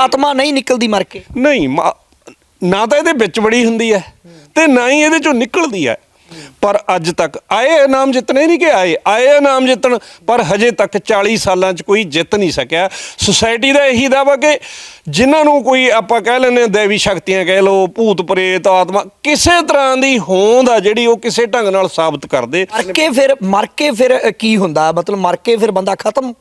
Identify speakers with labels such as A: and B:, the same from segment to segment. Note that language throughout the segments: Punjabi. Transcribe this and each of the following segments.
A: ਆਤਮਾ ਨਹੀਂ ਨਿਕਲਦੀ ਮਰ ਕੇ।
B: ਨਹੀਂ ਮਾ- ਨਾ ਤਾਂ ਇਹਦੇ ਵਿੱਚ ਬੜੀ ਹੁੰਦੀ ਹੈ ਤੇ ਨਾ ਹੀ ਇਹਦੇ ਚੋਂ ਨਿਕਲਦੀ ਹੈ। ਪਰ ਅੱਜ ਤੱਕ ਆਏ ਇਨਾਮ ਜਿੱਤਣੇ ਨਹੀਂ ਕਿ ਆਏ ਆਏ ਇਨਾਮ ਜਿੱਤਣ ਪਰ ਹਜੇ ਤੱਕ 40 ਸਾਲਾਂ 'ਚ ਕੋਈ ਜਿੱਤ ਨਹੀਂ ਸਕਿਆ। ਸੁਸਾਇਟੀ ਦਾ ਇਹੀ ਦਾਵਾ ਕਿ ਜਿਨ੍ਹਾਂ ਨੂੰ ਕੋਈ ਆਪਾਂ ਕਹਿ ਲੈਂਦੇ ਹਾਂ ਦੇਵੀ ਸ਼ਕਤੀਆਂ ਕਹਿ ਲਓ ਭੂਤ ਪ੍ਰੇਤ ਆਤਮਾ ਕਿਸੇ ਤਰ੍ਹਾਂ ਦੀ ਹੋਂਦ ਆ ਜਿਹੜੀ ਉਹ ਕਿਸੇ ਢੰਗ ਨਾਲ ਸਾਬਤ ਕਰਦੇ
A: ਮਰ ਕੇ ਫਿਰ ਮਰ ਕੇ ਫਿਰ ਅ, ਕੀ ਹੁੰਦਾ? ਮਤਲਬ ਮਰ ਕੇ ਫਿਰ ਬੰਦਾ ਖਤਮ।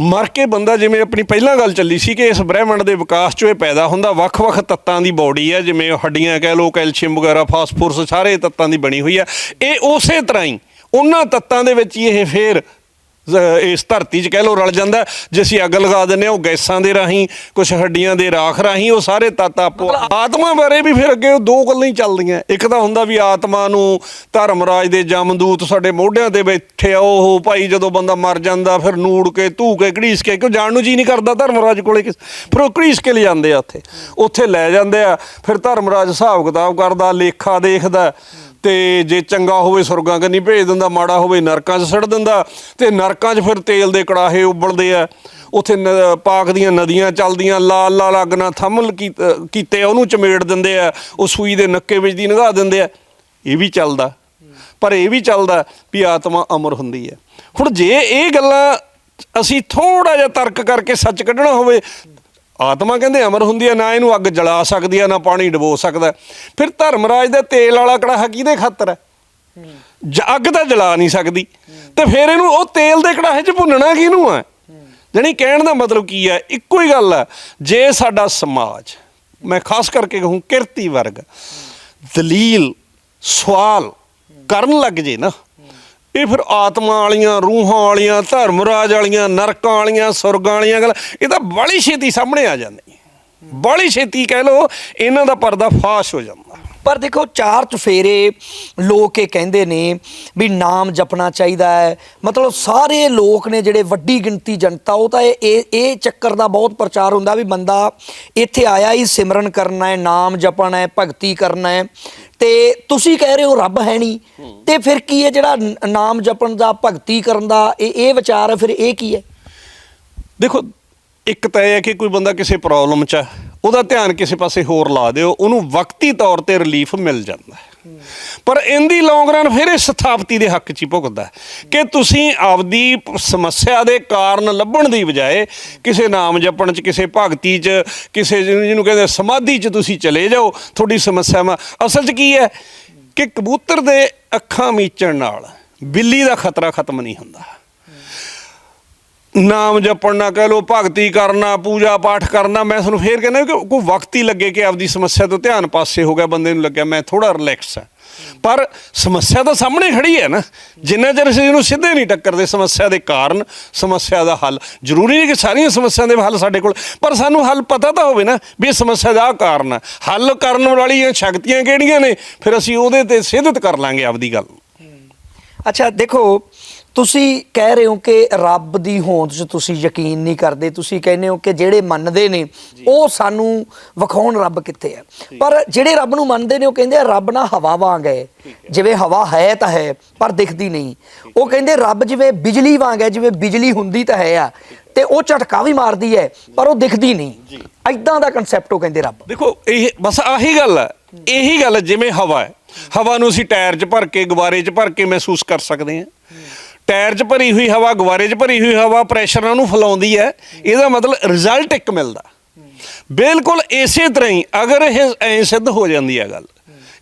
B: ਮਰ ਕੇ ਬੰਦਾ ਜਿਵੇਂ ਆਪਣੀ ਪਹਿਲਾਂ ਗੱਲ ਚੱਲੀ ਸੀ ਕਿ ਇਸ ਬ੍ਰਹਿਮੰਡ ਦੇ ਵਿਕਾਸ 'ਚੋਂ ਇਹ ਪੈਦਾ ਹੁੰਦਾ, ਵੱਖ-ਵੱਖ ਤੱਤਾਂ ਦੀ ਬਾਡੀ ਹੈ, ਜਿਵੇਂ ਹੱਡੀਆਂ ਕਹਿ ਲਓ, ਕੈਲਸ਼ੀਅਮ ਵਗੈਰਾ, ਫਾਸਫੋਰਸ, ਸਾਰੇ ਤੱਤਾਂ ਦੀ ਬਣੀ ਹੋਈ ਹੈ। ਇਹ ਉਸੇ ਤਰ੍ਹਾਂ ਹੀ, ਉਹਨਾਂ ਤੱਤਾਂ ਦੇ ਵਿੱਚ ਹੀ ਇਹ ਫੇਰ ਇਸ ਧਰਤੀ 'ਚ ਕਹਿ ਲਓ ਰਲ ਜਾਂਦਾ ਜੇ ਅਸੀਂ ਅੱਗ ਲਗਾ ਦਿੰਨੇ ਉਹ ਗੈਸਾਂ ਦੇ ਰਾਹੀਂ ਕੁਝ ਹੱਡੀਆਂ ਦੇ ਰਾਖ ਰਾਹੀਂ ਉਹ ਸਾਰੇ ਤੱਤ ਆਪੋ ਆਤਮਾ ਬਾਰੇ ਵੀ ਫਿਰ ਅੱਗੇ ਉਹ ਦੋ ਗੱਲਾਂ ਹੀ ਚੱਲਦੀਆਂ। ਇੱਕ ਤਾਂ ਹੁੰਦਾ ਵੀ ਆਤਮਾ ਨੂੰ ਧਰਮਰਾਜ ਦੇ ਜਮਦੂਤ ਸਾਡੇ ਮੋਢਿਆਂ ਤੇ ਬੈਠੇ ਆ ਉਹ ਭਾਈ ਜਦੋਂ ਬੰਦਾ ਮਰ ਜਾਂਦਾ ਫਿਰ ਨੂੜ ਕੇ ਧੂ ਕੇ ਘੜੀਸ ਕੇ ਕਿਉਂ ਜਾਣ ਨੂੰ ਜੀ ਨਹੀਂ ਕਰਦਾ ਧਰਮਰਾਜ ਕੋਲੇ ਕਿਸ- ਫਿਰ ਉਹ ਘੜੀਸ ਕੇ ਲੈ ਜਾਂਦੇ ਆ ਉੱਥੇ। ਉੱਥੇ ਲੈ ਜਾਂਦੇ ਆ ਫਿਰ ਧਰਮਰਾਜ ਹਿਸਾਬ ਕਿਤਾਬ ਕਰਦਾ ਲੇਖਾ ਦੇਖਦਾ। ਤੇ ਜੇ ਚੰਗਾ ਹੋਵੇ ਸੁਰਗਾਂ ਕੰਨੀ ਭੇਜ ਦਿੰਦਾ, ਮਾੜਾ ਹੋਵੇ ਨਰਕਾਂ 'ਚ ਸੜ ਦਿੰਦਾ, ਤੇ ਨਰਕਾਂ 'ਚ ਫਿਰ ਤੇਲ ਦੇ ਕੜਾਹੇ ਉਬਲਦੇ ਆ। ਉੱਥੇ ਨ- ਪਾਕ ਦੀਆਂ ਨਦੀਆਂ ਚੱਲਦੀਆਂ, ਲਾਲ ਲਾਲ ਅੱਗ ਨਾਲ ਥੰਮਲ ਕੀ- ਕੀਤੇ ਉਹਨੂੰ ਚਮੇੜ ਦਿੰਦੇ ਆ, ਉਹ ਸੂਈ ਦੇ ਨੱਕੇ ਵਿੱਚ ਦੀ ਨਿਗਾਹ ਦਿੰਦੇ ਆ। ਇਹ ਵੀ ਚੱਲਦਾ। ਪਰ ਇਹ ਵੀ ਚੱਲਦਾ ਵੀ ਆਤਮਾ ਅਮਰ ਹੁੰਦੀ ਹੈ ਹੁਣ ਜੇ ਇਹ ਗੱਲਾਂ ਅਸੀਂ ਥੋੜਾ ਜਿਹਾ ਤਰਕ ਕਰਕੇ ਸੱਚ ਕੱਢਣਾ ਹੋਵੇ ਆਤਮਾ ਕਹਿੰਦੇ ਅਮਰ ਹੁੰਦੀ ਹੈ ਨਾ ਇਹਨੂੰ ਅੱਗ ਜਲਾ ਸਕਦੀ ਹੈ ਨਾ ਪਾਣੀ ਡਬੋ ਸਕਦਾ। ਫਿਰ ਧਰਮਰਾਜ ਦੇ ਤੇਲ ਵਾਲਾ ਕੜਾਹਾ ਕਿਹਦੇ ਖਾਤਰ? ਹੈ ਜ- ਅੱਗ ਤਾਂ ਜਲਾ ਨਹੀਂ ਸਕਦੀ। ਤੇ ਫਿਰ ਇਹਨੂੰ ਉਹ ਤੇਲ ਦੇ ਕੜਾਹੇ 'ਚ ਭੁੰਨਣਾ ਕਿਹਨੂੰ ਹੈ ਜਾਣੀ ਕਹਿਣ ਦਾ ਮਤਲਬ ਕੀ ਹੈ ਇੱਕੋ ਹੀ ਗੱਲ ਹੈ ਜੇ ਸਾਡਾ ਸਮਾਜ, ਮੈਂ ਖਾਸ ਕਰਕੇ ਕਹੂੰ ਕਿਰਤੀ ਵਰਗ, ਦਲੀਲ, ਸਵਾਲ ਕਰਨ ਲੱਗ ਜੇ ਨਾ ਇਹ ਫਿਰ ਆਤਮਾ ਵਾਲੀਆਂ, ਰੂਹਾਂ ਵਾਲੀਆਂ, ਧਰਮ ਰਾਜ ਵਾਲੀਆਂ, ਨਰਕਾਂ ਵਾਲੀਆਂ, ਸੁਰਗਾਂ ਵਾਲੀਆਂ ਗੱਲ, ਇਹ ਤਾਂ ਬੜੀ ਛੇਤੀ ਸਾਹਮਣੇ ਆ ਜਾਂਦੀ। ਬੜੀ ਛੇਤੀ ਕਹਿ ਲੋ ਇਹਨਾਂ ਦਾ ਪਰਦਾ ਫਾਸ਼ ਹੋ ਜਾਂਦਾ।
A: ਪਰ ਦੇਖੋ ਚਾਰ ਚੁਫੇਰੇ ਲੋਕ ਇਹ ਕਹਿੰਦੇ ਨੇ ਵੀ ਨਾਮ ਜਪਣਾ ਚਾਹੀਦਾ ਹੈ। ਮਤਲਬ ਸਾਰੇ ਲੋਕ ਨੇ ਜਿਹੜੇ ਵੱਡੀ ਗਿਣਤੀ ਜਨਤਾ ਉਹ ਤਾਂ ਇਹ ਇਹ ਇਹ ਚੱਕਰ ਦਾ ਬਹੁਤ ਪ੍ਰਚਾਰ ਹੁੰਦਾ ਵੀ ਬੰਦਾ ਇੱਥੇ ਆਇਆ ਹੀ ਸਿਮਰਨ ਕਰਨਾ ਹੈ ਨਾਮ ਜਪਣਾ ਹੈ ਭਗਤੀ ਕਰਨਾ ਹੈ। ਤੇ ਤੁਸੀਂ ਕਹਿ ਰਹੇ ਹੋ ਰੱਬ ਹੈ ਨਹੀਂ। ਤੇ ਫਿਰ ਕੀ ਹੈ ਜਿਹੜਾ ਨਾਮ ਜਪਣ ਦਾ ਭਗਤੀ ਕਰਨ ਦਾ ਇਹ ਇਹ ਵਿਚਾਰ ਹੈ ਫਿਰ ਇਹ ਕੀ ਹੈ?
B: ਦੇਖੋ ਇੱਕ ਤਾਂ ਇਹ ਹੈ ਕਿ ਕੋਈ ਬੰਦਾ ਕਿਸੇ ਪ੍ਰੋਬਲਮ 'ਚ ਹੈ, ਉਹਦਾ ਧਿਆਨ ਕਿਸੇ ਪਾਸੇ ਹੋਰ ਲਾ ਦਿਓ, ਉਹਨੂੰ ਵਕਤੀ ਤੌਰ ਤੇ ਰਿਲੀਫ ਮਿਲ ਜਾਂਦਾ ਪਰ ਇਹਦੀ ਲੌਂਗ ਰਨ ਫਿਰ ਇਹ ਸਥਾਪਤੀ ਦੇ ਹੱਕ 'ਚ ਹੀ ਭੁਗਤਦਾ ਕਿ ਤੁਸੀਂ ਆਪਦੀ ਸਮੱਸਿਆ ਦੇ ਕਾਰਨ ਲੱਭਣ ਦੀ ਬਜਾਏ ਕਿਸੇ ਨਾਮ ਜਪਣ 'ਚ, ਕਿਸੇ ਭਗਤੀ 'ਚ, ਕਿਸੇ ਜਿਹਨੂੰ ਕਹਿੰਦੇ ਸਮਾਧੀ 'ਚ ਤੁਸੀਂ ਚਲੇ ਜਾਓ, ਤੁਹਾਡੀ ਸਮੱਸਿਆਵਾਂ ਅਸਲ 'ਚ ਕੀ ਹੈ ਕਿ ਕਬੂਤਰ ਦੇ ਅੱਖਾਂ ਮੀਚਣ ਨਾਲ ਬਿੱਲੀ ਦਾ ਖਤਰਾ ਖਤਮ ਨਹੀਂ ਹੁੰਦਾ। ਨਾਮ ਜਪਣ ਕਹਿ ਲੋ ਭਗਤੀ ਕਰਨਾ, ਪੂਜਾ ਪਾਠ ਕਰਨਾ, ਮੈਂ ਤੁਹਾਨੂੰ ਫੇਰ ਕਹਿੰਦਾ ਕਿ ਕੋਈ ਵਕਤ ਹੀ ਲੱਗੇ ਕਿ ਆਪਦੀ ਸਮੱਸਿਆ ਤੋਂ ਧਿਆਨ ਪਾਸੇ ਹੋ ਗਿਆ, ਬੰਦੇ ਨੂੰ ਲੱਗਿਆ ਮੈਂ ਥੋੜਾ ਰਿਲੈਕਸ ਹਾਂ। ਪਰ ਸਮੱਸਿਆ ਤਾਂ ਸਾਹਮਣੇ ਖੜੀ ਹੈ ਨਾ, ਜਿੰਨਾ ਚਿਰ ਅਸੀਂ ਇਹਨੂੰ ਸਿੱਧੇ ਨਹੀਂ ਟੱਕਰਦੇ ਸਮੱਸਿਆ ਦੇ ਕਾਰਨ, ਸਮੱਸਿਆ ਦਾ ਹੱਲ। ਜ਼ਰੂਰੀ ਨਹੀਂ ਕਿ ਸਾਰੀਆਂ ਸਮੱਸਿਆਵਾਂ ਦੇ ਹੱਲ ਸਾਡੇ ਕੋਲ, ਪਰ ਸਾਨੂੰ ਹੱਲ ਪਤਾ ਤਾਂ ਹੋਵੇ ਨਾ ਵੀ ਇਹ ਸਮੱਸਿਆ ਦਾ ਆਹ ਕਾਰਨ ਹੈ। ਹੱਲ ਕਰਨ ਵਾਲੀਆਂ ਸ਼ਕਤੀਆਂ ਕਿਹੜੀਆਂ ਨੇ? ਫਿਰ ਅਸੀਂ ਉਹਦੇ ਤੇ ਸਿੱਧਤ ਕਰ ਲਾਂਗੇ ਆਪਦੀ ਗੱਲ।
A: ਅੱਛਾ, ਦੇਖੋ ਤੁਸੀਂ ਕਹਿ ਰਹੇ ਹੋ ਕਿ ਰੱਬ ਦੀ ਹੋਂਦ 'ਚ ਤੁਸੀਂ ਯਕੀਨ ਨਹੀਂ ਕਰਦੇ ਤੁਸੀਂ ਕਹਿੰਦੇ ਹੋ ਕਿ ਜਿਹੜੇ ਮੰਨਦੇ ਨੇ ਉਹ ਸਾਨੂੰ ਵਿਖਾਉਣ ਰੱਬ ਕਿੱਥੇ ਹੈ। ਪਰ ਜਿਹੜੇ ਰੱਬ ਨੂੰ ਮੰਨਦੇ ਨੇ ਉਹ ਕਹਿੰਦੇ ਆ ਰੱਬ ਨਾ ਹਵਾ ਵਾਂਗ ਹੈ। ਜਿਵੇਂ ਹਵਾ ਹੈ ਤਾਂ ਹੈ ਪਰ ਦਿਖਦੀ ਨਹੀਂ। ਉਹ ਕਹਿੰਦੇ ਰੱਬ ਜਿਵੇਂ ਬਿਜਲੀ ਵਾਂਗ ਹੈ ਜਿਵੇਂ ਬਿਜਲੀ ਹੁੰਦੀ ਤਾਂ ਹੈ ਆ ਤੇ ਉਹ ਝਟਕਾ ਵੀ ਮਾਰਦੀ ਹੈ ਪਰ ਉਹ ਦਿਖਦੀ ਨਹੀਂ। ਐਦਾਂ ਦਾ ਕਨਸੈਪਟ ਉਹ ਕਹਿੰਦੇ ਰੱਬ।
B: ਦੇਖੋ ਇਹ ਬਸ ਆਹੀ ਗੱਲ ਹੈ। ਇਹੀ ਗੱਲ ਜਿਵੇਂ ਹਵਾ ਹੈ। ਹਵਾ ਨੂੰ ਅਸੀਂ ਟਾਇਰ 'ਚ ਭਰ ਕੇ ਗੁਬਾਰੇ 'ਚ ਭਰ ਕੇ ਮਹਿਸੂਸ ਕਰ ਸਕਦੇ ਹਾਂ। ਟਾਇਰ 'ਚ ਭਰੀ ਹੋਈ ਹਵਾ, ਗੁਬਾਰੇ 'ਚ ਭਰੀ ਹੋਈ ਹਵਾ ਪ੍ਰੈਸ਼ਰ ਨਾਲ ਉਹਨੂੰ ਫੈਲਾਉਂਦੀ ਹੈ, ਇਹਦਾ ਮਤਲਬ ਰਿਜ਼ਲਟ ਇੱਕ ਮਿਲਦਾ। ਬਿਲਕੁਲ ਇਸੇ ਤਰ੍ਹਾਂ ਹੀ ਅਗਰ ਇਹ ਐ ਸਿੱਧ ਹੋ ਜਾਂਦੀ ਹੈ ਗੱਲ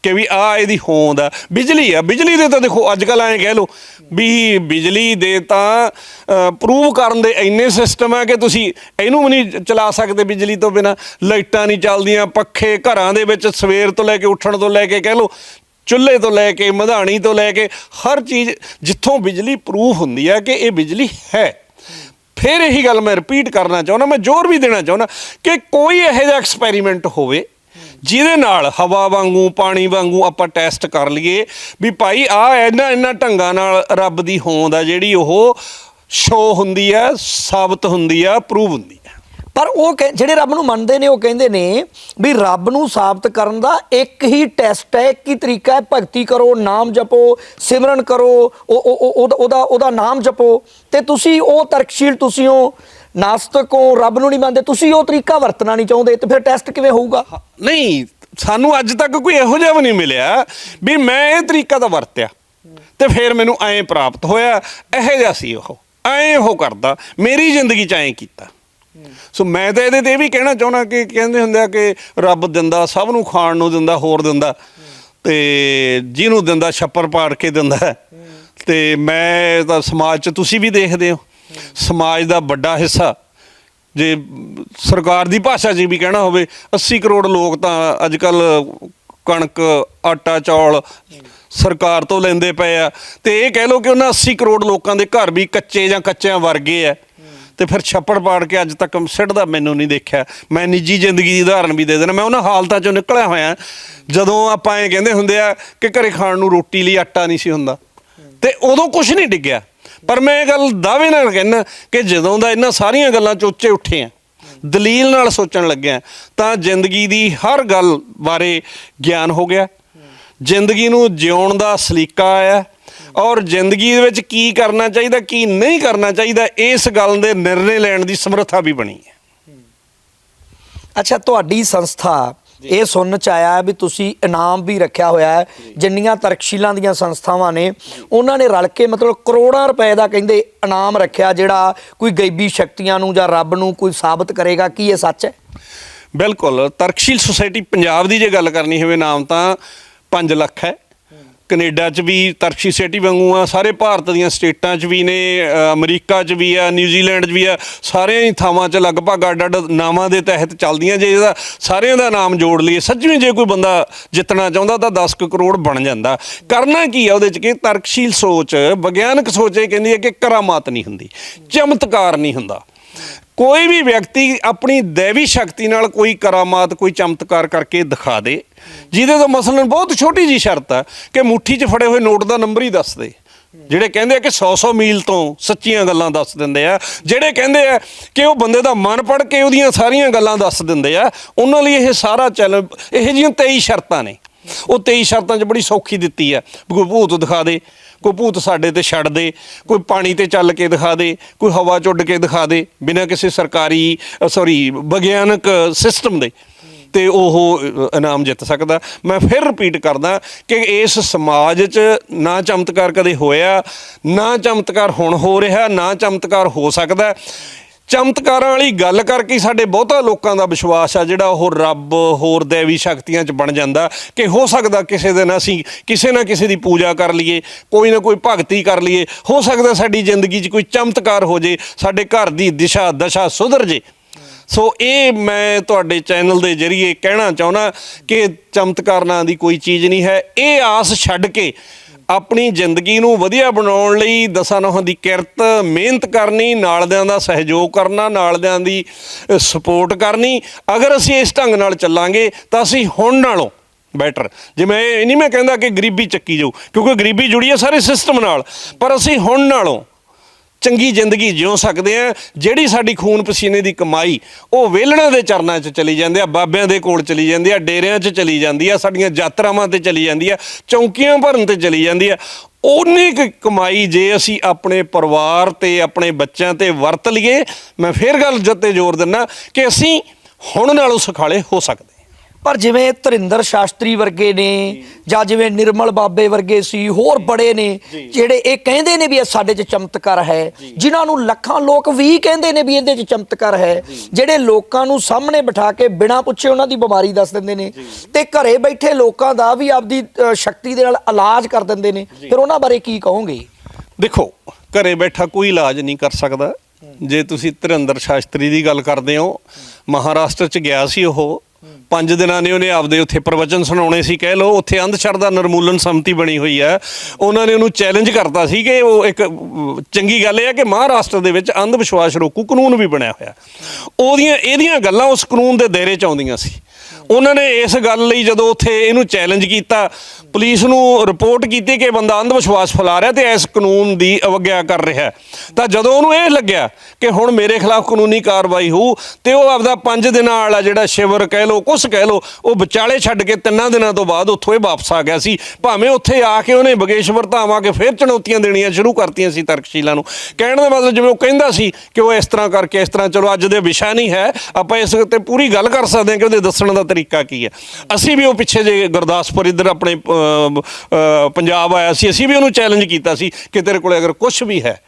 B: ਕਿ ਵੀ ਆ ਇਹਦੀ ਹੋਂਦ ਆ, ਬਿਜਲੀ ਆ, ਬਿਜਲੀ ਦੇ ਤਾਂ ਦੇਖੋ ਅੱਜ ਕੱਲ ਐਂ ਕਹਿ ਲਓ ਵੀ ਬਿਜਲੀ ਦੇ ਤਾਂ ਪ੍ਰੂਵ ਕਰਨ ਦੇ ਇੰਨੇ ਸਿਸਟਮ ਆ ਕਿ ਤੁਸੀਂ ਇਹਨੂੰ ਵੀ ਨਹੀਂ ਚਲਾ ਸਕਦੇ ਬਿਜਲੀ ਤੋਂ ਬਿਨਾ। ਲਾਈਟਾਂ ਨਹੀਂ ਚੱਲਦੀਆਂ, ਪੱਖੇ ਘਰਾਂ ਦੇ ਵਿੱਚ ਸਵੇਰ ਤੋਂ ਲੈ ਕੇ ਉੱਠਣ ਤੋਂ ਲੈ ਕੇ ਕਹਿ ਲਓ ਚੁੱਲ੍ਹੇ ਤੋਂ ਲੈ ਕੇ, ਮਧਾਣੀ ਤੋਂ ਲੈ ਕੇ, ਹਰ ਚੀਜ਼ ਜਿੱਥੋਂ ਬਿਜਲੀ ਪ੍ਰੂਫ ਹੁੰਦੀ ਹੈ ਕਿ ਇਹ ਬਿਜਲੀ ਹੈ। ਫਿਰ ਇਹੀ ਗੱਲ ਮੈਂ ਰਿਪੀਟ ਕਰਨਾ ਚਾਹੁੰਦਾ, ਮੈਂ ਜ਼ੋਰ ਵੀ ਦੇਣਾ ਚਾਹੁੰਦਾ ਕਿ ਕੋਈ ਇਹੋ ਜਿਹਾ ਐਕਸਪੈਰੀਮੈਂਟ ਹੋਵੇ, ਜਿਹਦੇ ਨਾਲ ਹਵਾ ਵਾਂਗੂ, ਪਾਣੀ ਵਾਂਗੂ ਆਪਾਂ ਟੈਸਟ ਕਰ ਲਈਏ ਵੀ ਭਾਈ ਆ ਇੰਨਾ ਇਹਨਾਂ ਢੰਗਾਂ ਨਾਲ ਰੱਬ ਦੀ ਹੋਂਦ ਆ ਜਿਹੜੀ ਉਹ ਸ਼ੋ ਹੁੰਦੀ ਹੈ ਸਾਬਤ ਹੁੰਦੀ ਆ ਪ੍ਰੂਵ ਹੁੰਦੀ
A: ਪਰ ਉਹ ਕਹਿ- ਜਿਹੜੇ ਰੱਬ ਨੂੰ ਮੰਨਦੇ ਨੇ, ਉਹ ਕਹਿੰਦੇ ਨੇ ਵੀ ਰੱਬ ਨੂੰ ਸਾਬਤ ਕਰਨ ਦਾ ਇੱਕ ਹੀ ਟੈਸਟ ਹੈ, ਇੱਕ ਹੀ ਤਰੀਕਾ ਹੈ, ਭਗਤੀ ਕਰੋ, ਨਾਮ ਜਪੋ, ਸਿਮਰਨ ਕਰੋ, ਉਹ ਉਹਦਾ ਉਹਦਾ ਉਹਦਾ ਨਾਮ ਜਪੋ। ਤੇ ਤੁਸੀਂ ਉਹ ਤਰਕਸ਼ੀਲ ਤੁਸੀਂ ਨਾਸਤਕ ਹੋ, ਰੱਬ ਨੂੰ ਨਹੀਂ ਮੰਨਦੇ, ਤੁਸੀਂ ਉਹ ਤਰੀਕਾ ਵਰਤਣਾ ਨਹੀਂ ਚਾਹੁੰਦੇ, ਤੇ ਫਿਰ ਟੈਸਟ ਕਿਵੇਂ ਹੋਊਗਾ?
B: ਨਹੀਂ, ਸਾਨੂੰ ਅੱਜ ਤੱਕ ਕੋਈ ਇਹੋ ਜਿਹਾ ਵੀ ਨਹੀਂ ਮਿਲਿਆ ਵੀ ਮੈਂ ਇਹ ਤਰੀਕਾ ਤਾਂ ਵਰਤਿਆ। ਤੇ ਫਿਰ ਮੈਨੂੰ ਐਂ ਪ੍ਰਾਪਤ ਹੋਇਆ, ਇਹੋ ਜਿਹਾ ਸੀ ਉਹ, ਐਂ ਉਹ ਕਰਦਾ, ਮੇਰੀ ਜ਼ਿੰਦਗੀ ਚ ਐਂ ਕੀਤਾ। ਸੋ ਮੈਂ ਤਾਂ ਇਹਦੇ ਤੇ ਇਹ ਵੀ ਕਹਿਣਾ ਚਾਹੁੰਦਾ ਕਿ ਕਹਿੰਦੇ ਹੁੰਦੇ ਆ ਕਿ ਰੱਬ ਦਿੰਦਾ, ਸਭ ਨੂੰ ਖਾਣ ਨੂੰ ਦਿੰਦਾ, ਹੋਰ ਦਿੰਦਾ। ਤੇ ਜਿਹਨੂੰ ਦਿੰਦਾ, ਛੱਪਰ ਪਾੜ ਕੇ ਦਿੰਦਾ। ਹੈ। ਤੇ ਮੈਂ ਤਾਂ ਸਮਾਜ 'ਚ ਤੁਸੀਂ ਵੀ ਦੇਖਦੇ ਹੋ। ਸਮਾਜ ਦਾ ਵੱਡਾ ਹਿੱਸਾ। ਜੇ ਸਰਕਾਰ ਦੀ ਭਾਸ਼ਾ 'ਚ ਵੀ ਕਹਿਣਾ ਹੋਵੇ 80 ਕਰੋੜ ਲੋਕ ਤਾਂ ਅੱਜ ਕੱਲ ਕਣਕ, ਆਟਾ, ਚੌਲ ਸਰਕਾਰ ਤੋਂ ਲੈਂਦੇ ਪਏ ਆ। ਤੇ ਇਹ ਕਹਿ ਲਓ ਕਿ ਉਹਨਾਂ 80 ਕਰੋੜ ਲੋਕਾਂ ਦੇ ਘਰ ਵੀ ਕੱਚੇ ਜਾਂ ਕੱਚਿਆਂ ਵਰਗੇ ਆ। ਤੇ ਫਿਰ ਛੱਪੜ ਪਾੜ ਕੇ ਅੱਜ ਤੱਕ ਸਿੱਟਦਾ ਮੈਨੂੰ ਨਹੀਂ ਦੇਖਿਆ। ਮੈਂ ਨਿੱਜੀ ਜ਼ਿੰਦਗੀ ਦੀ ਉਦਾਹਰਨ ਵੀ ਦੇ ਦੇਣਾ ਮੈਂ ਉਹਨਾਂ ਹਾਲਤਾਂ ਚੋਂ ਨਿਕਲਿਆ ਹੋਇਆ। ਜਦੋਂ ਆਪਾਂ ਇਹ ਕਹਿੰਦੇ ਹੁੰਦੇ ਆ ਕਿ ਘਰੇ ਖਾਣ ਨੂੰ ਰੋਟੀ ਲਈ ਆਟਾ ਨਹੀਂ ਸੀ ਹੁੰਦਾ। ਤੇ ਉਦੋਂ ਕੁਝ ਨਹੀਂ ਡਿੱਗਿਆ। ਪਰ ਮੈਂ ਇਹ ਗੱਲ ਦਾਅਵੇ ਨਾਲ ਕਹਿੰਦਾ ਕਿ ਜਦੋਂ ਦਾ ਇਹਨਾਂ ਸਾਰੀਆਂ ਗੱਲਾਂ ਚ ਉੱਚੇ ਉੱਠੇ ਆ, ਦਲੀਲ ਨਾਲ ਸੋਚਣ ਲੱਗਿਆ, ਤਾਂ ਜ਼ਿੰਦਗੀ ਦੀ ਹਰ ਗੱਲ ਬਾਰੇ ਗਿਆਨ ਹੋ ਗਿਆ। ਜ਼ਿੰਦਗੀ ਨੂੰ ਜਿਉਣ ਦਾ ਸਲੀਕਾ ਆਇਆ। ਔਰ ਜ਼ਿੰਦਗੀ ਦੇ ਵਿੱਚ ਕੀ ਕਰਨਾ ਚਾਹੀਦਾ ਕੀ ਨਹੀਂ ਕਰਨਾ ਚਾਹੀਦਾ ਇਸ ਗੱਲ ਦੇ ਨਿਰਣੇ ਲੈਣ ਦੀ ਸਮਰੱਥਾ ਵੀ ਬਣੀ ਹੈ।
A: ਅੱਛਾ ਤੁਹਾਡੀ ਸੰਸਥਾ ਇਹ ਸੁਣਨ ਚ ਆਇਆ ਵੀ ਤੁਸੀਂ ਇਨਾਮ ਵੀ ਰੱਖਿਆ ਹੋਇਆ ਹੈ ਜਿੰਨੀਆਂ ਤਰਕਸ਼ੀਲਾਂ ਦੀਆਂ ਸੰਸਥਾਵਾਂ ਨੇ ਉਹਨਾਂ ਨੇ ਰਲ ਕੇ ਮਤਲਬ ਕਰੋੜਾਂ ਰੁਪਏ ਦਾ ਕਹਿੰਦੇ ਇਨਾਮ ਰੱਖਿਆ ਜਿਹੜਾ ਕੋਈ ਗੈਬੀ ਸ਼ਕਤੀਆਂ ਨੂੰ ਜਾਂ ਰੱਬ ਨੂੰ ਕੋਈ ਸਾਬਤ ਕਰੇਗਾ ਕੀ ਇਹ ਸੱਚ ਹੈ?
B: ਬਿਲਕੁਲ ਤਰਕਸ਼ੀਲ ਸੁਸਾਇਟੀ ਪੰਜਾਬ ਦੀ ਜੇ ਗੱਲ ਕਰਨੀ ਹੋਵੇ ਨਾਮ ਤਾਂ 5 ਲੱਖ ਹੈ। ਕੈਨੇਡਾ 'ਚ ਵੀ ਤਰਕਸ਼ੀਲ ਸਿਟੀ ਵਾਂਗੂ ਆ, ਸਾਰੇ ਭਾਰਤ ਦੀਆਂ ਸਟੇਟਾਂ 'ਚ ਵੀ ਨੇ ਅਮਰੀਕਾ 'ਚ ਵੀ ਆ, ਨਿਊਜ਼ੀਲੈਂਡ 'ਚ ਵੀ ਆ, ਸਾਰਿਆਂ ਹੀ ਥਾਵਾਂ 'ਚ ਲਗਭਗ ਅੱਡ ਅੱਡ ਨਾਵਾਂ ਦੇ ਤਹਿਤ ਚੱਲਦੀਆਂ ਜੇ ਇਹਦਾ ਸਾਰਿਆਂ ਦਾ ਨਾਮ ਜੋੜ ਲਈਏ ਸੱਚਵੇਂ ਜੇ ਕੋਈ ਬੰਦਾ ਜਿੱਤਣਾ ਚਾਹੁੰਦਾ ਤਾਂ 10 ਕੁ ਕਰੋੜ ਬਣ ਜਾਂਦਾ। ਕਰਨਾ ਕੀ ਆ ਉਹਦੇ 'ਚ ਕਿ ਤਰਕਸ਼ੀਲ ਸੋਚ, ਵਿਗਿਆਨਕ ਸੋਚ ਇਹ ਕਹਿੰਦੀ ਹੈ ਕਿ ਕਰਾਮਾਤ ਨਹੀਂ ਹੁੰਦੀ, ਚਮਤਕਾਰ ਨਹੀਂ ਹੁੰਦਾ। ਕੋਈ ਵੀ ਵਿਅਕਤੀ ਆਪਣੀ ਦੇਵੀ ਸ਼ਕਤੀ ਨਾਲ ਕੋਈ ਕਰਾਮਾਤ, ਕੋਈ ਚਮਤਕਾਰ ਕਰਕੇ ਦਿਖਾ ਦੇ, ਜਿਹਦੇ ਤੋਂ ਮਸਲਨ ਬਹੁਤ ਛੋਟੀ ਜੀ ਸ਼ਰਤ ਆ ਕਿ ਮੁੱਠੀ 'ਚ ਫੜੇ ਹੋਏ ਨੋਟ ਦਾ ਨੰਬਰ ਹੀ ਦੱਸ ਦੇ। ਜਿਹੜੇ ਕਹਿੰਦੇ ਆ ਕਿ 100-100 ਮੀਲ ਤੋਂ ਸੱਚੀਆਂ ਗੱਲਾਂ ਦੱਸ ਦਿੰਦੇ ਆ, ਜਿਹੜੇ ਕਹਿੰਦੇ ਆ ਕਿ ਉਹ ਬੰਦੇ ਦਾ ਮਨ ਪੜ ਕੇ ਉਹਦੀਆਂ ਸਾਰੀਆਂ ਗੱਲਾਂ ਦੱਸ ਦਿੰਦੇ ਆ, ਉਹਨਾਂ ਲਈ ਇਹ ਸਾਰਾ ਚੈਨਲ, ਇਹ ਜਿਹੀਆਂ 23 ਸ਼ਰਤਾਂ ਨੇ। ਉਹ 23 ਸ਼ਰਤਾਂ 'ਚ ਬੜੀ ਸੌਖੀ ਦਿੱਤੀ ਆ। ਵੀ ਭੂਤ ਦਿਖਾ ਦੇ। ਕੋਈ ਭੂਤ ਸਾਡੇ ਤੇ ਛੱਡ ਦੇ, ਕੋਈ ਪਾਣੀ ਤੇ ਚੱਲ ਕੇ ਦਿਖਾ ਦੇ, ਕੋਈ ਹਵਾ 'ਚ ਉੱਡ ਕੇ ਦਿਖਾ ਦੇ, ਬਿਨਾਂ ਕਿਸੇ ਸਰਕਾਰੀ ਸੌਰੀ ਵਿਗਿਆਨਕ ਸਿਸਟਮ ਦੇ। ਤੇ ਉਹ ਇਨਾਮ ਜਿੱਤ ਸਕਦਾ। ਮੈਂ ਫਿਰ ਰਿਪੀਟ ਕਰਦਾ ਕਿ ਇਸ ਸਮਾਜ 'ਚ ਨਾ ਚਮਤਕਾਰ ਕਦੇ ਹੋਇਆ, ਨਾ ਚਮਤਕਾਰ ਹੁਣ ਹੋ ਰਿਹਾ, ਨਾ ਚਮਤਕਾਰ ਹੋ ਸਕਦਾ। ਚਮਤਕਾਰਾਂ ਵਾਲੀ ਗੱਲ ਕਰਕੇ ਸਾਡੇ ਬਹੁਤਾ ਲੋਕਾਂ ਦਾ ਵਿਸ਼ਵਾਸ ਆ ਜਿਹੜਾ ਉਹ ਰੱਬ ਹੋਰ ਦੇਵੀ ਸ਼ਕਤੀਆਂ 'ਚ ਬਣ ਜਾਂਦਾ ਕਿ ਹੋ ਸਕਦਾ ਕਿਸੇ ਦਿਨ ਅਸੀਂ ਕਿਸੇ ਨਾ ਕਿਸੇ ਦੀ ਪੂਜਾ ਕਰ ਲਈਏ, ਕੋਈ ਨਾ ਕੋਈ ਭਗਤੀ ਕਰ ਲਈਏ, ਹੋ ਸਕਦਾ ਸਾਡੀ ਜ਼ਿੰਦਗੀ 'ਚ ਕੋਈ ਚਮਤਕਾਰ ਹੋ ਜੇ, ਸਾਡੇ ਘਰ ਦੀ ਦਿਸ਼ਾ ਦਸ਼ਾ ਸੁਧਰ ਜੇ। ਸੋ ਇਹ ਮੈਂ ਤੁਹਾਡੇ ਚੈਨਲ ਦੇ ਜ਼ਰੀਏ ਕਹਿਣਾ ਚਾਹੁੰਦਾ ਕਿ ਚਮਤਕਾਰ ਨਾਂ ਦੀ ਕੋਈ ਚੀਜ਼ ਨਹੀਂ ਹੈ, ਇਹ ਆਸ ਛੱਡ ਕੇ ਆਪਣੀ ਜ਼ਿੰਦਗੀ ਨੂੰ ਵਧੀਆ ਬਣਾਉਣ ਲਈ ਦਸਾਂ ਨੌਹਾਂ ਦੀ ਕਿਰਤ, ਮਿਹਨਤ ਕਰਨੀ, ਨਾਲਦਿਆਂ ਦਾ ਸਹਿਯੋਗ ਕਰਨਾ, ਨਾਲਦਿਆਂ ਦੀ ਸਪੋਰਟ ਕਰਨੀ। ਅਗਰ ਅਸੀਂ ਇਸ ਢੰਗ ਨਾਲ ਚੱਲਾਂਗੇ, ਤਾਂ ਅਸੀਂ ਹੁਣ ਨਾਲੋਂ ਬੈਟਰ ਜਿਵੇਂ ਇਹ ਨਹੀਂ ਮੈਂ ਕਹਿੰਦਾ ਕਿ ਗਰੀਬੀ ਚੱਕੀ ਜਾਊ, ਕਿਉਂਕਿ ਗਰੀਬੀ ਜੁੜੀ ਹੈ ਸਾਰੇ ਸਿਸਟਮ ਨਾਲ, ਪਰ ਅਸੀਂ ਹੁਣ ਨਾਲੋਂ ਚੰਗੀ ਜ਼ਿੰਦਗੀ ਜਿਉ ਸਕਦੇ ਆ। ਜਿਹੜੀ ਸਾਡੀ ਖੂਨ ਪਸੀਨੇ ਦੀ ਕਮਾਈ, ਉਹ ਵੇਲਣਾ ਦੇ ਚਰਨਾਂ 'ਚ ਚਲੀ ਜਾਂਦੇ ਆ, ਬਾਬਿਆਂ ਦੇ ਕੋਲ ਚਲੀ ਜਾਂਦੀ ਆ, ਡੇਰਿਆਂ 'ਚ ਚਲੀ ਜਾਂਦੀ ਆ, ਸਾਡੀਆਂ ਯਾਤਰਾਵਾਂ ਤੇ ਚਲੀ ਜਾਂਦੀ ਆ, ਚੌਂਕੀਆਂ ਭਰਨ ਤੇ ਚਲੀ ਜਾਂਦੀ ਆ। ਉਹਨੇ ਕੁ ਕਮਾਈ ਜੇ ਅਸੀਂ ਆਪਣੇ ਪਰਿਵਾਰ ਤੇ, ਆਪਣੇ ਬੱਚਿਆਂ ਤੇ ਵਰਤ ਲਈਏ, ਮੈਂ ਫੇਰ ਗੱਲ ਜੱਤੇ ਜ਼ੋਰ ਦਿੰਨਾ ਕਿ ਅਸੀਂ ਹੁਣ ਨਾਲੋਂ ਸੁਖਾਲੇ ਹੋ ਸਕਦੇ।
A: ਪਰ ਜਿਵੇਂ ਧਰਿੰਦਰ ਸ਼ਾਸਤਰੀ ਵਰਗੇ ਨੇ ਜਾਂ। ਜਿਵੇਂ ਨਿਰਮਲ ਬਾਬੇ ਵਰਗੇ ਸੀ ਹੋਰ ਬੜੇ ਨੇ ਜਿਹੜੇ ਇਹ ਕਹਿੰਦੇ ਨੇ ਵੀ ਇਹ ਸਾਡੇ 'ਚ ਚਮਤਕਾਰ ਹੈ ਜਿਨ੍ਹਾਂ ਨੂੰ ਲੱਖਾਂ ਲੋਕ ਵੀ ਕਹਿੰਦੇ ਨੇ ਵੀ ਇਹਦੇ 'ਚ ਚਮਤਕਾਰ ਹੈ ਜਿਹੜੇ ਲੋਕਾਂ ਨੂੰ ਸਾਹਮਣੇ ਬਿਠਾ ਕੇ ਬਿਨਾਂ ਪੁੱਛੇ ਉਹਨਾਂ ਦੀ ਬਿਮਾਰੀ ਦੱਸ ਦਿੰਦੇ ਨੇ ਤੇ ਘਰੇ ਬੈਠੇ ਲੋਕਾਂ ਦਾ ਵੀ ਆਪਦੀ ਸ਼ਕਤੀ ਦੇ ਨਾਲ ਇਲਾਜ ਕਰ ਦਿੰਦੇ ਨੇ। ਫਿਰ ਉਹਨਾਂ ਬਾਰੇ ਕੀ ਕਹੋਗੇ?
B: ਦੇਖੋ ਘਰੇ ਬੈਠਾ ਕੋਈ ਇਲਾਜ ਨਹੀਂ ਕਰ ਸਕਦਾ। ਜੇ ਤੁਸੀਂ ਧਰਿੰਦਰ ਸ਼ਾਸਤਰੀ ਦੀ ਗੱਲ ਕਰਦੇ ਹੋ ਮਹਾਰਾਸ਼ਟਰ ਚ ਗਿਆ ਸੀ ਉਹ ਪੰਜ ਦਿਨਾਂ ਨੇ ਉਹਨੇ ਆਪਦੇ ਉੱਥੇ ਪ੍ਰਵਚਨ ਸੁਣਾਉਣੇ ਸੀ, ਕਹਿ ਲਓ, ਉੱਥੇ ਅੰਧ ਸ਼ਰਧਾ ਨਿਰਮੂਲਨ ਸਮਿਤੀ ਬਣੀ ਹੋਈ ਹੈ। ਉਹਨਾਂ ਨੇ ਉਹਨੂੰ ਚੈਲੰਜ ਕਰਤਾ ਸੀ ਕਿ ਉਹ ਇੱਕ ਚੰਗੀ ਗੱਲ ਇਹ ਹੈ ਕਿ ਮਹਾਰਾਸ਼ਟਰ ਦੇ ਵਿੱਚ ਅੰਧ ਵਿਸ਼ਵਾਸ ਰੋਕੂ ਕਾਨੂੰਨ ਵੀ ਬਣਿਆ ਹੋਇਆ। ਉਹਦੀਆਂ, ਇਹਦੀਆਂ ਗੱਲਾਂ ਉਸ ਕਾਨੂੰਨ ਦੇ ਦਾਇਰੇ ਚ ਆਉਂਦੀਆਂ ਸੀ। ਉਹਨਾਂ ਨੇ ਇਸ ਗੱਲ ਲਈ ਜਦੋਂ ਉੱਥੇ ਇਹਨੂੰ ਚੈਲੰਜ ਕੀਤਾ, ਪੁਲਿਸ ਨੂੰ ਰਿਪੋਰਟ ਕੀਤੀ ਕਿ ਬੰਦਾ ਅੰਧ ਵਿਸ਼ਵਾਸ ਫੈਲਾ ਰਿਹਾ ਤੇ ਇਸ ਕਾਨੂੰਨ ਦੀ ਅਵਗਿਆ ਕਰ ਰਿਹਾ ਤਾਂ ਜਦੋਂ ਉਹਨੂੰ ਇਹ ਲੱਗਿਆ ਕਿ ਹੁਣ ਮੇਰੇ ਖਿਲਾਫ ਕਾਨੂੰਨੀ ਕਾਰਵਾਈ ਹੋਊ ਤੇ ਉਹ ਆਪਦਾ 5 ਦਿਨਾਂ ਵਾਲਾ ਜਿਹੜਾ ਸ਼ਿਵਰ ਕਹਿ ਲੋ ਕੁਛ ਕਹਿ ਲੋ ਉਹ ਵਿਚਾਲੇ ਛੱਡ ਕੇ ਤਿੰਨਾਂ ਦਿਨਾਂ ਤੋਂ ਬਾਅਦ ਉੱਥੋਂ ਇਹ ਵਾਪਸ ਆ ਗਿਆ ਸੀ। ਭਾਵੇਂ ਉੱਥੇ ਆ ਕੇ ਉਹਨੇ ਬਗੇਸ਼ਵਰ ਧਾਮ ਆ ਕੇ ਫਿਰ ਚੁਣੌਤੀਆਂ ਦੇਣੀਆਂ ਸ਼ੁਰੂ ਕਰਤੀਆਂ ਸੀ ਤਰਕਸ਼ੀਲਾਂ ਨੂੰ। ਕਹਿਣ ਦਾ ਮਤਲਬ ਜਿਵੇਂ ਉਹ ਕਹਿੰਦਾ ਸੀ ਕਿ ਉਹ ਇਸ ਤਰ੍ਹਾਂ ਕਰਕੇ ਇਸ ਤਰ੍ਹਾਂ ਚਲੋ ਅੱਜ ਦੇ ਵਿਸ਼ਾ ਨਹੀਂ ਹੈ, ਆਪਾਂ ਇਸ ਉੱਤੇ ਪੂਰੀ ਗੱਲ ਕਰ ਸਕਦੇ ਹਾਂ ਕਿ ਉਹਦੇ ਦੱਸਣ ਦਾ ਤਰੀਕਾ ਕੀ ਹੈ? ਅਸੀਂ ਵੀ ਉਹ ਪਿੱਛੇ ਜੇ ਗੁਰਦਾਸਪੁਰ ਇੱਧਰ ਆਪਣੇ ਪੰਜਾਬ ਆਇਆ ਸੀ, ਅਸੀਂ ਵੀ ਉਹਨੂੰ ਚੈਲੰਜ ਕੀਤਾ ਸੀ ਕਿ ਤੇਰੇ ਕੋਲੇ ਅਗਰ ਕੁਝ ਵੀ ਹੈ।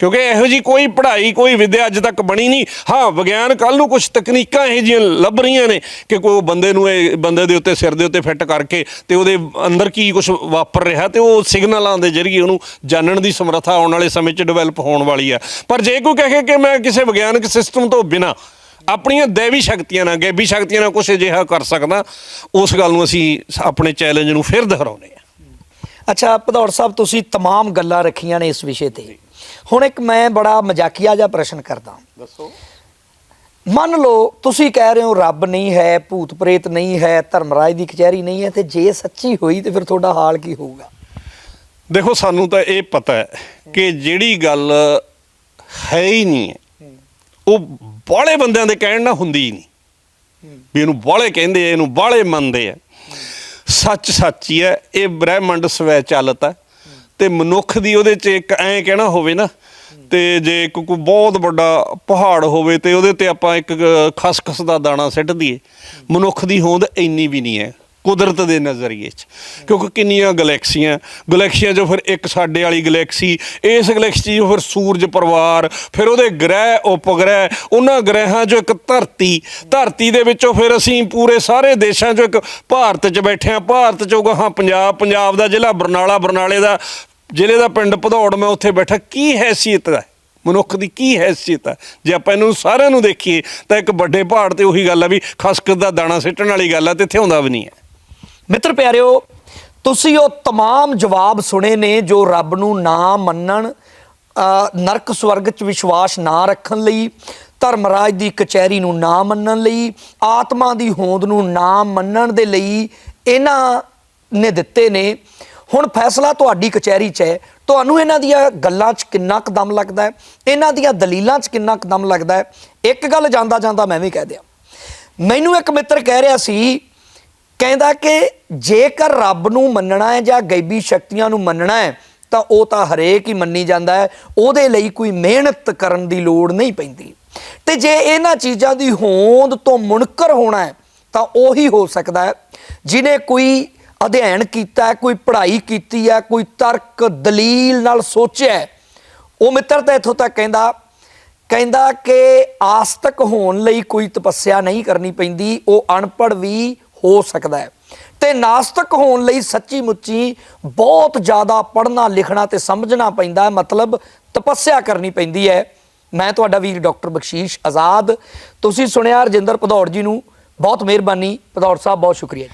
B: ਕਿਉਂਕਿ ਇਹੋ ਜੀ ਕੋਈ ਪੜ੍ਹਾਈ, ਕੋਈ ਵਿਦਿਆ ਅੱਜ ਤੱਕ ਬਣੀ ਨਹੀਂ। ਹਾਂ, ਵਿਗਿਆਨ ਕੱਲ ਨੂੰ ਕੁਝ ਤਕਨੀਕਾਂ ਇਹੋ ਜਿਹੀਆਂ ਲੱਭ ਰਹੀਆਂ ਨੇ ਕਿ ਕੋਈ ਬੰਦੇ ਨੂੰ ਇਹ, ਬੰਦੇ ਦੇ ਉੱਤੇ, ਸਿਰ ਦੇ ਉੱਤੇ ਫਿੱਟ ਕਰਕੇ ਤੇ ਉਹਦੇ ਅੰਦਰ ਕੀ ਕੁਝ ਵਾਪਰ ਰਿਹਾ ਤੇ ਉਹ ਸਿਗਨਲਾਂ ਦੇ ਜ਼ਰੀਏ ਉਹਨੂੰ ਜਾਣਨ ਦੀ ਸਮਰੱਥਾ ਆਉਣ ਵਾਲੇ ਸਮੇਂ 'ਚ ਡਿਵੈਲਪ ਹੋਣ ਵਾਲੀ ਆ ਪਰ ਜੇ ਕੋਈ ਕਹੇ ਕਿ ਮੈਂ ਕਿਸੇ ਵਿਗਿਆਨਕ ਸਿਸਟਮ ਤੋਂ ਬਿਨਾ ਆਪਣੀਆਂ ਦੇਵੀ ਸ਼ਕਤੀਆਂ ਨਾਲ ਗੈਬੀ ਸ਼ਕਤੀਆਂ ਨਾਲ ਕੁਝ ਅਜਿਹਾ ਕਰ ਸਕਦਾ ਉਸ ਗੱਲ ਨੂੰ ਅਸੀਂ ਆਪਣੇ ਚੈਲੰਜ ਨੂੰ ਫਿਰ ਦੁਹਰਾਉਂਦੇ ਹਾਂ
A: ਅੱਛਾ ਭਦੌੜ ਸਾਹਿਬ ਤੁਸੀਂ तमाम ਗੱਲਾਂ ਰੱਖੀਆਂ ਨੇ ਇਸ ਵਿਸ਼ੇ ਤੇ ਹੁਣ ਇੱਕ ਮੈਂ ਬੜਾ ਮਜ਼ਾਕੀਆ ਜਿਹਾ ਪ੍ਰਸ਼ਨ ਕਰਦਾ
B: ਦੱਸੋ
A: ਮੰਨ ਲਓ ਤੁਸੀਂ ਕਹਿ ਰਹੇ ਹੋ ਰੱਬ ਨਹੀਂ ਹੈ ਭੂਤ ਪ੍ਰੇਤ ਨਹੀਂ ਹੈ ਧਰਮਰਾਜ ਦੀ ਕਚਹਿਰੀ ਨਹੀਂ ਹੈ ਤੇ ਜੇ ਸੱਚੀ ਹੋਈ ਤੇ ਫਿਰ ਤੁਹਾਡਾ ਹਾਲ ਕੀ ਹੋਊਗਾ
B: ਦੇਖੋ ਸਾਨੂੰ ਤਾਂ ਇਹ ਪਤਾ ਹੈ ਕਿ ਜਿਹੜੀ ਗੱਲ ਹੈ ਹੀ ਨਹੀਂ ਹੈ ਉਹ ਬਾਹਲੇ ਬੰਦਿਆਂ ਦੇ ਕਹਿਣ ਨਾਲ ਹੁੰਦੀ ਹੀ ਨਹੀਂ। ਵੀ ਇਹਨੂੰ ਬਾਹਲੇ ਕਹਿੰਦੇ ਆ, ਇਹਨੂੰ ਬਾਹਲੇ ਮੰਨਦੇ ਆ। ਸੱਚ ਸੱਚ ਹੀ ਹੈ, ਇਹ ਬ੍ਰਹਿਮੰਡ ਸਵੈ ਚਾਲਤ ਹੈ। ਤੇ ਮਨੁੱਖ ਦੀ ਉਹਦੇ 'ਚ ਇੱਕ ਐਂ ਕਹਿਣਾ ਹੋਵੇ ਨਾ, ਤੇ ਜੇ ਇੱਕ ਕੋਈ ਬਹੁਤ ਵੱਡਾ ਪਹਾੜ ਹੋਵੇ ਤੇ ਉਹਦੇ ਤੇ ਆਪਾਂ ਇੱਕ ਖਸਖਸ ਦਾ ਦਾਣਾ ਸਿੱਟ ਦਈਏ। ਮਨੁੱਖ ਦੀ ਹੋਂਦ ਇੰਨੀ ਵੀ ਨਹੀਂ ਹੈ। ਕੁਦਰਤ ਦੇ ਨਜ਼ਰੀਏ 'ਚ। ਕਿਉਂਕਿ ਕਿੰਨੀਆਂ ਗੈਲੈਕਸੀਆਂ ਗੈਲੈਕਸੀਆਂ 'ਚੋਂ ਫਿਰ ਇੱਕ ਸਾਡੇ ਵਾਲੀ ਗੈਲੈਕਸੀ, ਇਸ ਗੈਲੈਕਸੀ 'ਚੋਂ ਫਿਰ ਸੂਰਜ ਪਰਿਵਾਰ, ਫਿਰ ਉਹਦੇ ਗ੍ਰਹਿ, ਉਪਗ੍ਰਹਿ, ਉਹਨਾਂ ਗ੍ਰਹਿਾਂ 'ਚੋਂ ਇੱਕ ਧਰਤੀ ਧਰਤੀ ਦੇ ਵਿੱਚੋਂ ਫਿਰ ਅਸੀਂ ਪੂਰੇ ਸਾਰੇ ਦੇਸ਼ਾਂ 'ਚੋਂ ਇੱਕ ਭਾਰਤ 'ਚ ਬੈਠੇ ਹਾਂ। ਭਾਰਤ 'ਚੋਂ ਗਾਹਾਂ ਪੰਜਾਬ ਪੰਜਾਬ ਦਾ ਜ਼ਿਲ੍ਹਾ, ਬਰਨਾਲਾ, ਬਰਨਾਲੇ ਦਾ ਜ਼ਿਲ੍ਹੇ ਦਾ ਪਿੰਡ ਭਦੌੜ ਮੈਂ ਉੱਥੇ ਬੈਠਾ। ਕੀ ਹੈਸੀਅਤ ਹੈ? ਮਨੁੱਖ ਦੀ ਕੀ ਹੈਸੀਅਤ ਹੈ? ਜੇ ਆਪਾਂ ਇਹਨੂੰ ਸਾਰਿਆਂ ਨੂੰ ਦੇਖੀਏ, ਤਾਂ ਇੱਕ ਵੱਡੇ ਪਹਾੜ ਤੇ ਉਹੀ ਗੱਲ ਆ ਵੀ ਖਸਖਸ ਦਾ ਦਾਣਾ ਸਿੱਟਣ ਵਾਲੀ ਗੱਲ ਆ, ਤੇ ਇੱਥੇ ਹੁੰਦਾ ਵੀ ਨਹੀਂ ਹੈ।
A: ਮਿੱਤਰ ਪਿਆਰਿਓ ਤੁਸੀਂ ਉਹ तमाम ਜਵਾਬ ਸੁਣੇ ਨੇ ਜੋ ਰੱਬ ਨੂੰ ਨਾ ਮੰਨਣ ਅ, ਨਰਕ ਸਵਰਗ 'ਚ ਵਿਸ਼ਵਾਸ ਨਾ ਰੱਖਣ ਲਈ ਧਰਮਰਾਜ ਦੀ ਕਚਹਿਰੀ ਨੂੰ ਨਾ ਮੰਨਣ ਲਈ ਆਤਮਾ ਦੀ ਹੋਂਦ ਨੂੰ ਨਾ ਮੰਨਣ ਦੇ ਲਈ ਇਹਨਾਂ ਨੇ ਦਿੱਤੇ ਨੇ ਹੁਣ ਫੈਸਲਾ ਤੁਹਾਡੀ ਕਚਹਿਰੀ 'ਚ ਹੈ ਤੁਹਾਨੂੰ ਇਹਨਾਂ ਦੀਆਂ ਗੱਲਾਂ 'ਚ ਕਿੰਨਾ ਕੁ ਦਮ ਲੱਗਦਾ ਹੈ ਇਹਨਾਂ ਦੀਆਂ ਦਲੀਲਾਂ 'ਚ ਕਿੰਨਾ ਕੁ ਦਮ ਲੱਗਦਾ ਹੈ ਇੱਕ ਗੱਲ ਜਾਂਦਾ ਜਾਂਦਾ ਮੈਂ ਵੀ ਕਹਿ ਦਿਆਂ ਮੈਨੂੰ ਇੱਕ ਮਿੱਤਰ ਕਹਿ ਰਿਹਾ ਸੀ ਕਹਿੰਦਾ ਕਿ ਜੇਕਰ ਰੱਬ ਨੂੰ ਮੰਨਣਾ ਹੈ ਜਾਂ ਗੈਬੀ ਸ਼ਕਤੀਆਂ ਨੂੰ ਮੰਨਣਾ ਹੈ, ਤਾਂ ਉਹ ਤਾਂ ਹਰੇਕ ਹੀ ਮੰਨੀ ਜਾਂਦਾ ਹੈ। ਉਹਦੇ ਲਈ ਕੋਈ ਮਿਹਨਤ ਕਰਨ ਦੀ ਲੋੜ ਨਹੀਂ ਪੈਂਦੀ। ਤੇ ਜੇ ਇਹਨਾਂ ਚੀਜ਼ਾਂ ਦੀ ਹੋਂਦ ਤੋਂ ਮੁਨਕਰ ਹੋਣਾ ਹੈ, ਤਾਂ ਉਹੀ ਹੋ ਸਕਦਾ ਹੈ। ਜਿਨੇ ਕੋਈ ਅਧਿਐਨ ਕੀਤਾ ਹੈ, ਕੋਈ ਪੜ੍ਹਾਈ ਕੀਤੀ ਹੈ, ਕੋਈ ਤਰਕ ਦਲੀਲ ਨਾਲ ਸੋਚਿਆ ਉਹ ਮਿੱਤਰ ਤਾਂ ਇੱਥੋਂ ਤੱਕ ਕਹਿੰਦਾ ਕਹਿੰਦਾ ਕਿ ਆਸਤਕ ਹੋਣ ਲਈ ਕੋਈ ਤਪੱਸਿਆ ਨਹੀਂ ਕਰਨੀ ਪੈਂਦੀ। ਉਹ ਅਨਪੜ੍ਹ ਵੀ ਹੋ ਸਕਦਾ ਹੈ। ਤੇ ਨਾਸਤਕ ਹੋਣ ਲਈ ਸੱਚੀ ਮੁੱਚੀ ਬਹੁਤ ਜ਼ਿਆਦਾ ਪੜ੍ਹਨਾ ਲਿਖਣਾ ਤੇ ਸਮਝਣਾ ਪੈਂਦਾ ਹੈ। ਮਤਲਬ ਤਪੱਸਿਆ ਕਰਨੀ ਪੈਂਦੀ ਹੈ। ਮੈਂ ਤੁਹਾਡਾ ਵੀਰ ਡਾਕਟਰ ਬਖਸ਼ੀਸ਼ ਆਜ਼ਾਦ। ਤੁਸੀਂ ਸੁਣਿਆ ਰਜਿੰਦਰ ਭਦੌੜ ਜੀ ਨੂੰ। ਬਹੁਤ ਮਿਹਰਬਾਨੀ। ਭਦੌੜ ਸਾਹਿਬ ਬਹੁਤ ਸ਼ੁਕਰੀਆ ਜੀ।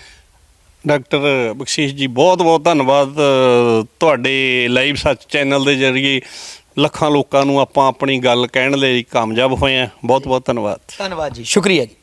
B: ਡਾਕਟਰ ਬਖਸ਼ੀਸ਼ ਜੀ ਬਹੁਤ ਬਹੁਤ ਧੰਨਵਾਦ। ਤੁਹਾਡੇ ਲਾਈਵ ਸੱਚ ਚੈਨਲ ਦੇ ਜ਼ਰੀਏ ਲੱਖਾਂ ਲੋਕਾਂ ਨੂੰ ਆਪਾਂ ਆਪਣੀ ਗੱਲ ਕਹਿਣ ਲਈ ਕਾਮਯਾਬ ਹੋਏ ਆ ਬਹੁਤ ਬਹੁਤ ਧੰਨਵਾਦ।
A: ਧੰਨਵਾਦ ਜੀ। ਸ਼ੁਕਰੀਆ ਜੀ।